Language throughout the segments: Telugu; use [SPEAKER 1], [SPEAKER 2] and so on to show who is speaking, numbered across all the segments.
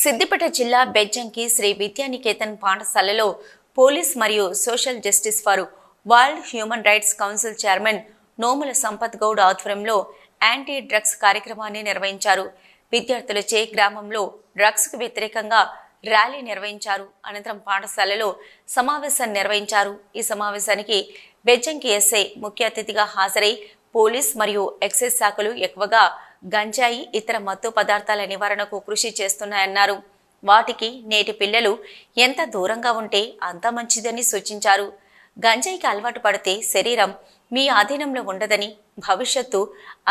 [SPEAKER 1] సిద్దిపేట జిల్లా బెజ్జంకి శ్రీ విద్యానికేతన్ పాఠశాలలో పోలీస్ మరియు social justice for world human rights council chairman Nomula Sampath Goud ఆధ్వర్యంలో యాంటీ డ్రగ్స్ కార్యక్రమాన్ని నిర్వహించారు. విద్యార్థులచే గ్రామంలో డ్రగ్స్కు వ్యతిరేకంగా ర్యాలీ నిర్వహించారు. అనంతరం పాఠశాలలో సమావేశం నిర్వహించారు. ఈ సమావేశానికి బెజ్జంకి ఎస్ఐ ముఖ్య అతిథిగా హాజరై పోలీస్ మరియు ఎక్సైజ్ శాఖలు ఎక్కువగా గంజాయి ఇతర మత్తు పదార్థాల నివారణకు కృషి చేస్తున్నాయన్నారు. వాటికి నేటి పిల్లలు ఎంత దూరంగా ఉంటే అంత మంచిదని సూచించారు. గంజాయికి అలవాటు పడితే శరీరం మీ ఆధీనంలో ఉండదని భవిష్యత్తు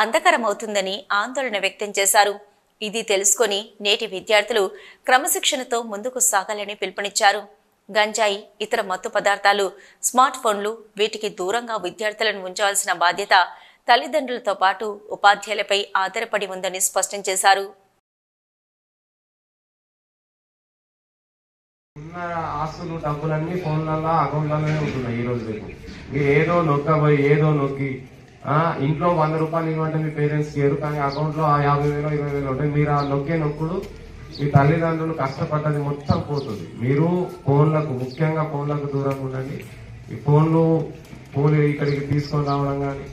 [SPEAKER 1] అంధకరమవుతుందని ఆందోళన వ్యక్తం చేశారు. ఇది తెలుసుకొని నేటి విద్యార్థులు క్రమశిక్షణతో ముందుకు సాగాలని పిలుపునిచ్చారు. గంజాయి ఇతర మత్తు పదార్థాలు స్మార్ట్ ఫోన్లు వీటికి దూరంగా విద్యార్థులను ఉంచాల్సిన బాధ్యత తల్లిదండ్రులతో పాటు ఉపాధ్యాయులపై ఆధారపడి ఉందని స్పష్టం చేశారు.
[SPEAKER 2] ఉన్న ఆస్తులు డబ్బులన్నీ ఫోన్లలో అకౌంట్లలోనే ఉంటున్నాయి ఈ రోజు రేపు. మీరు ఏదో నొక్కబోయి ఏదో నొక్కి ఇంట్లో వంద రూపాయలు ఇవ్వంటే మీ పేరెంట్స్ చేయరు కానీ అకౌంట్లో ఆ యాభై వేలు ఇరవై వేలు ఉంటాయి మీరు ఆ నొక్కే నొక్కుడు మీ తల్లిదండ్రులు కష్టపడ్డది మొత్తం పోతుంది. మీరు ఫోన్లకు ముఖ్యంగా ఫోన్లకు దూరంగా ఉండండి. ఈ ఫోన్లు ఫోన్ ఇక్కడికి తీసుకొని రావడం కానీ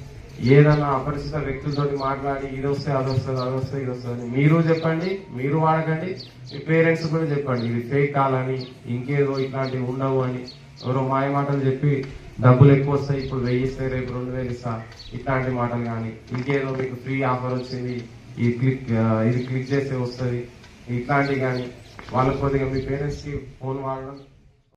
[SPEAKER 2] ఏదైనా అపరిచిత వ్యక్తులతో మాట్లాడి ఇది వస్తే అది వస్తుంది అది వస్తుంది ఇది వస్తుంది మీరు చెప్పండి మీరు వాడకండి మీ పేరెంట్స్ కూడా చెప్పండి ఇది ఫేక్ కాలని ఇంకేదో ఇట్లాంటివి ఉండవు అని. ఎవరో మాయ మాటలు చెప్పి డబ్బులు ఎక్కువ వస్తాయి ఇప్పుడు వెయ్యి ఇస్తే రేపు రెండు వేలు ఇస్తా ఇట్లాంటి మాటలు కానీ. ఇంకేదో మీకు ఫ్రీ ఆఫర్ వచ్చింది ఈ క్లిక్ ఇది క్లిక్ చేస్తే వస్తుంది ఇట్లాంటివి కానీ. వాళ్ళ కొద్దిగా మీ పేరెంట్స్కి ఫోన్ వాడడం